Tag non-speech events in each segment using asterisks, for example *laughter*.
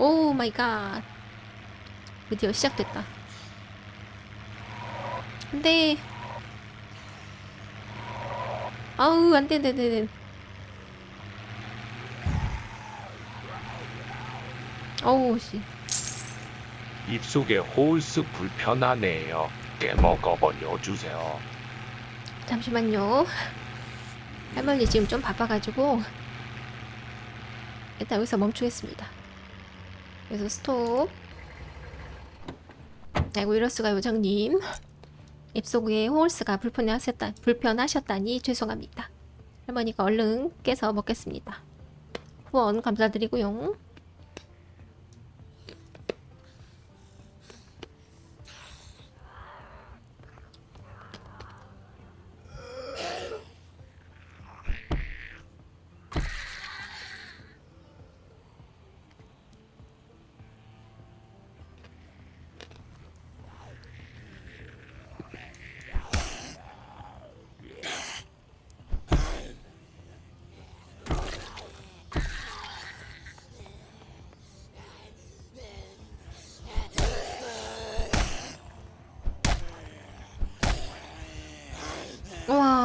오 마이 갓. 드디어 시작됐다. 안돼. 아우 안돼 안돼 안돼. 어우 씨. 입속에 홀스 불편하네요. 깨먹어 버려주세요. 잠시만요. 할머니 지금 좀 바빠가지고 일단 여기서 멈추겠습니다. 그래서 스톱. 아이고 이럴 수가 요정님. 입속에 홀스가 불편하셨다 불편하셨다니 죄송합니다. 할머니가 얼른 깨서 먹겠습니다. 후원 감사드리고요.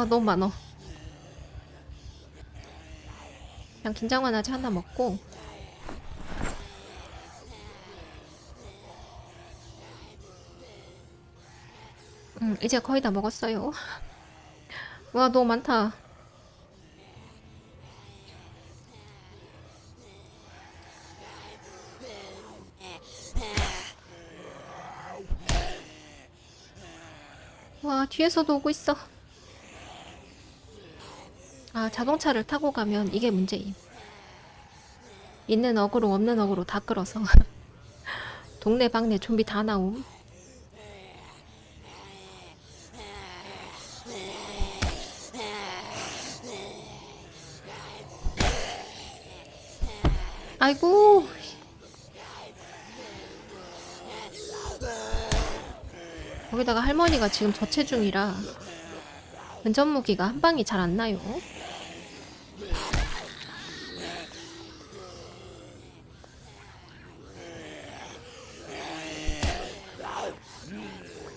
와 너무 많어. 그냥 긴장 완화제 하나 먹고 음 이제 거의 다 먹었어요. *laughs* 와 너무 많다. 와 뒤에서도 오고 있어. 아, 자동차를 타고 가면 이게 문제임. 있는 어그로 없는 어그로 다 끌어서 *laughs* 동네 방네 좀비 다 나옴. 아이고. 거기다가 할머니가 지금 저체중이라 근접 무기가 한 방이 잘 안 나요.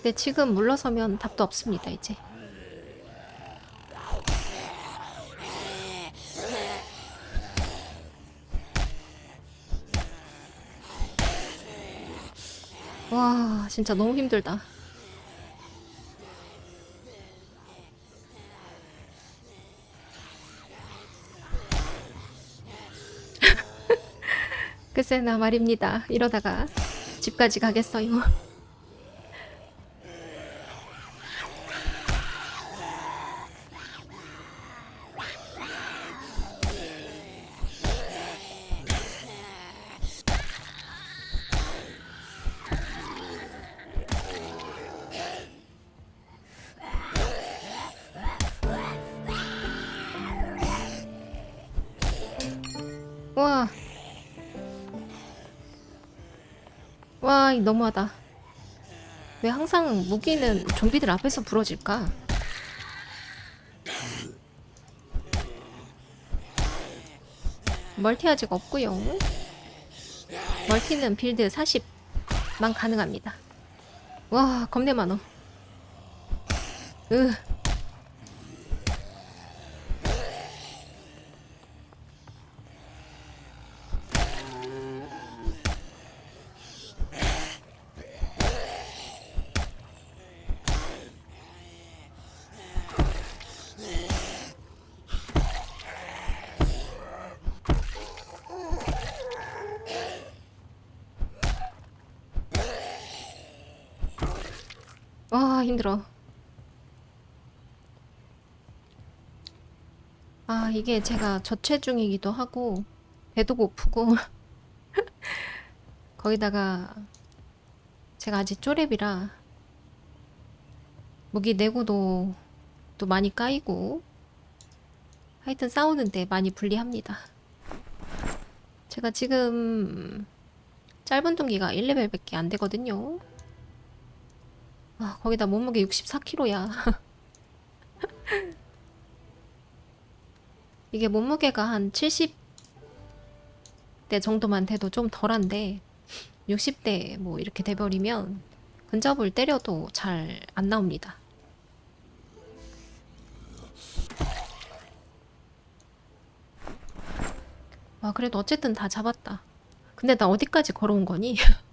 근데 지금 물러서면 답도 없습니다, 이제. 와, 진짜 너무 힘들다. *laughs* 글쎄나 말입니다. 이러다가 집까지 가겠어요. 와. 와, 이 너무하다. 왜 항상 무기는 좀비들 앞에서 부러질까? 멀티 아직 없고요. 멀티는 빌드 40만 가능합니다. 와, 겁내 많어. 으. 와, 힘들어. 아, 이게 제가 저체중이기도 하고, 배도 고프고, *laughs* 거기다가, 제가 아직 쪼렙이라, 무기 내고도 또 많이 까이고, 하여튼 싸우는데 많이 불리합니다. 제가 지금, 짧은 동기가 1레벨밖에 안 되거든요. 아, 거기다 몸무게 64kg야. *laughs* 이게 몸무게가 한 70, 50대 정도만 돼도 좀 덜한데 60대 뭐 이렇게 돼버리면 근접을 때려도 잘 안 나옵니다. 와 그래도 어쨌든 다 잡았다. 근데 나 어디까지 걸어온 거니? *laughs*